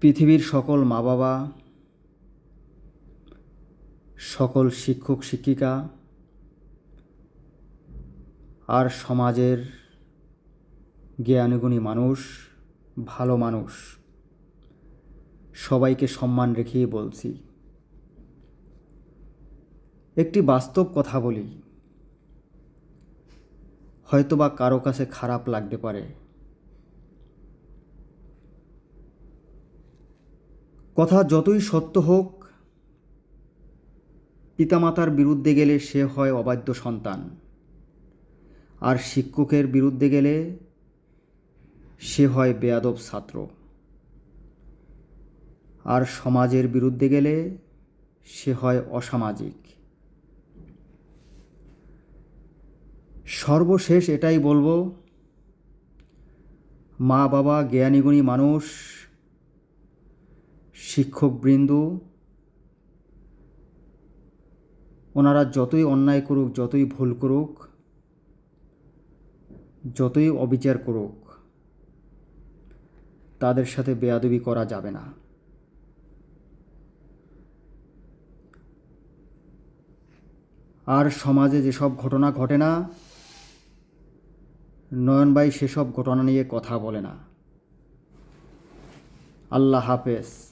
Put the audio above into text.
পৃথিবীর সকল মা বাবা সকল শিক্ষক, শিক্ষিকা আর সমাজের জ্ঞানীগুণী মানুষ, ভালো মানুষ, সবাইকে সম্মান রেখেই বলছি। একটি বাস্তব কথা বলি। হয়তোবা কারও কাছে খারাপ লাগতে পারে। কথা যতই সত্য হোক, পিতামাতার বিরুদ্ধে গেলে সে হয় অবাধ্য সন্তান। আর শিক্ষকের বিরুদ্ধে গেলে সে হয় বেয়াদব ছাত্র। আর সমাজের বিরুদ্ধে গেলে সে হয় অসামাজিক। সর্বশেষ এটাই বলব মা বাবা জ্ঞানীগুণী মানুষ শিক্ষকবৃন্দ, ওনারা যতই অন্যায় করুক, যতই ভুল করুক, যতই অবিচার করুক, তাদের সাথে বেয়াদবি করা যাবে না। আর সমাজে যেসব ঘটনা ঘটে না নয়নবাই সেসব ঘটনা নিয়ে কথা বলে না। আল্লাহ হাফেজ।